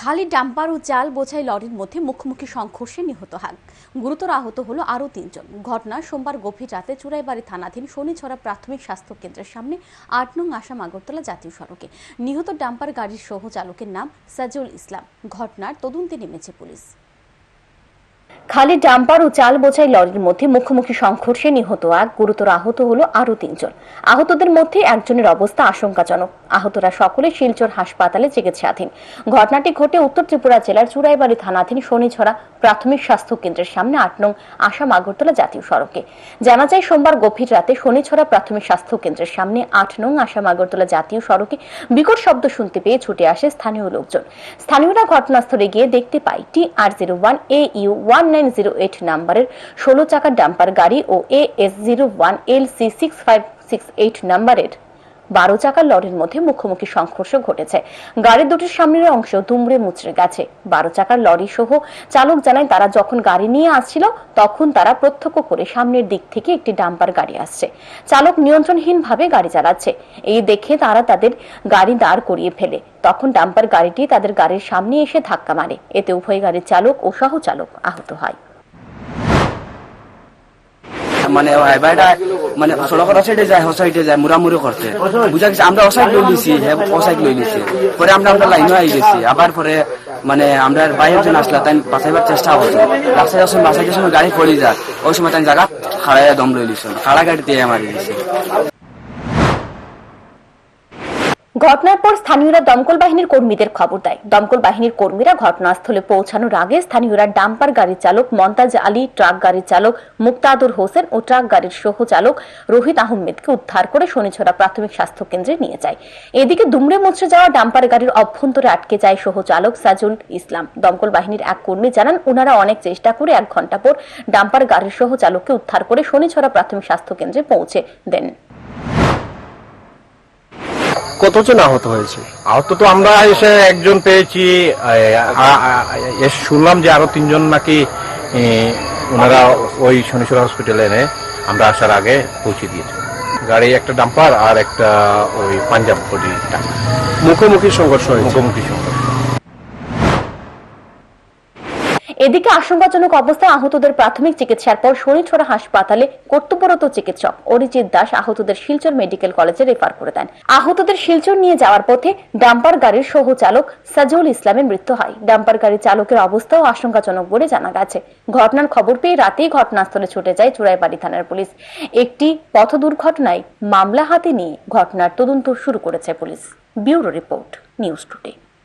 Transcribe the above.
খালি ডাম্পার ও চাল বোঝাই লরির মধ্যে মুখোমুখি সংঘর্ষে নিহত হাক গুরুতর আহত হলো আরও তিনজন। ঘটনা সোমবার গভীর রাতে চুরাইবাড়ি থানাধীন শনিছড়া প্রাথমিক স্বাস্থ্য কেন্দ্রের সামনে আট নং আসাম আগরতলা জাতীয় সড়কে। নিহত ডাম্পার গাড়ির সহ চালকের নাম সাজুল ইসলাম। ঘটনার তদন্তে নেমেছে পুলিশ। খালি ডাম্পার ও চাল বোঝাই লরির মধ্যে মুখোমুখি সংঘর্ষে নিহত এক, গুরুতর আহত হলো আরও তিনজন। আহতদের মধ্যে একজনের অবস্থা আশঙ্কাজনক। আহতরা সকলে শিলচর হাসপাতালে চিকিৎসাধীন। ঘটনাটি ঘটে উত্তর ত্রিপুরা জেলার চুরাইবাড়ি থানাধীন শনিছড়া প্রাথমিক স্বাস্থ্য কেন্দ্রের সামনে আট নং আসাম আগরতলা জাতীয় সড়কে। জানা যায়, সোমবার গভীর রাতে শনিছড়া প্রাথমিক স্বাস্থ্য কেন্দ্রের সামনে আট নং আসাম আগরতলা জাতীয় সড়কে বিকট শব্দ শুনতে পেয়ে ছুটে আসে স্থানীয় লোকজন। স্থানীয়রা ঘটনাস্থলে গিয়ে দেখতে পায়, T R zero one A U one zero eight নাম্বারের ষোলো চাকার ডাম্পার গাড়ি ও A S zero one L C six five six eight নাম্বারের বারো চাকার লরির মধ্যে মুখোমুখি সংঘর্ষ ঘটেছে। গাড়ির দুটির সামনের অংশ দুমড়ে মুচড়ে গেছে। বারো চাকার লরি সহ চালক জানায়, তারা যখন গাড়ি নিয়ে আসছিল, তখন তারা প্রত্যক্ষ করে সামনের দিক থেকে একটি ডাম্পার গাড়ি আসছে। চালক নিয়ন্ত্রণহীনভাবে গাড়ি চালাচ্ছে। এই দেখে তারা তাদের গাড়ি দাঁড় করিয়ে ফেলে। তখন ডাম্পার গাড়িটি তাদের গাড়ির সামনে এসে ধাক্কা মারে। এতে উভয় গাড়ির চালক ও সহচালক আহত হয়। মানে মানে সড়কের অসাইডে যায় অসাইডে যায় মুরামুরি করতে বুঝা গেছে, আমরা অসাইড লই নিছি অসাইড লই নিছি। পরে আমরা আমরা লাইনও আই গেছি। আবার পরে মানে আমরা বাইরের জন আসলে তাই বাঁচাইবার চেষ্টা করছি। রাস্তায় যখন বাঁচাইতে সময় গাড়ি পড়ে যায় ওই সময় তাই জায়গা খাড়াইয়া দম লই লিছি খাড়া গাড়ি দিয়ে মারি দিছে। ঘটনার পর স্থানীয়রা দমকল বাহিনীর কর্মীদের খবর দেয়। দমকল বাহিনীর কর্মীরা ঘটনাস্থলে পৌঁছানোর আগে স্থানীয়রা ডাম্পার গাড়ির চালক মন্তাজ আলী, ট্রাক গাড়ির চালক মুক্তাদুর হোসেন ও ট্রাক গাড়ির সহ চালক রোহিত আহমেদকে উদ্ধার করে শনিছড়া প্রাথমিক স্বাস্থ্য কেন্দ্রে নিয়ে যায়। এদিকে দুমড়ে মুচড়ে যাওয়া ডাম্পার গাড়ির অভ্যন্তরে আটকে যায় সহ চালক সাজুল ইসলাম। দমকল বাহিনীর এক কর্মী জানান, ওনারা অনেক চেষ্টা করে এক ঘণ্টা পর ডাম্পার গাড়ির সহ চালককে উদ্ধার করে শনিছড়া প্রাথমিক স্বাস্থ্য কেন্দ্রে পৌঁছে দেন। কতজন আহত হয়েছে? আহত তো আমরা এসে একজন পেয়েছি শুনলাম যে আরও তিনজন নাকি ওনারা ওই শনিশ্বর হসপিটালে এনে আমরা আসার আগে পৌঁছে দিয়েছি। গাড়ি একটা ডাম্পার আর একটা ওই পাঞ্জাব মুখোমুখি সংঘর্ষ হয়েছে। মুখোমুখি সংঘর্ষ। এদিকে আশঙ্কাজনক অবস্থায় আহতদের প্রাথমিক চিকিৎসার পর শনিছড়া হাসপাতালে কর্তব্যরত চিকিৎসক অরিজিৎ দাস আহতদের শিলচর মেডিকেল কলেজে রেফার করে দেন। আহতদের শিলচর নিয়ে যাওয়ার পথে ডাম্পার গাড়ির সহ চালক সাজুল ইসলামের মৃত্যু হয়। ডাম্পার গাড়ির চালকের অবস্থাও আশঙ্কাজনক বলে জানা গেছে। ঘটনার খবর পেয়ে রাতেই ঘটনাস্থলে ছুটে যায় চুরাইবাড়ি থানার পুলিশ। একটি পথ দুর্ঘটনায় মামলা হাতে নিয়ে ঘটনার তদন্ত শুরু করেছে police. Bureau report, news today.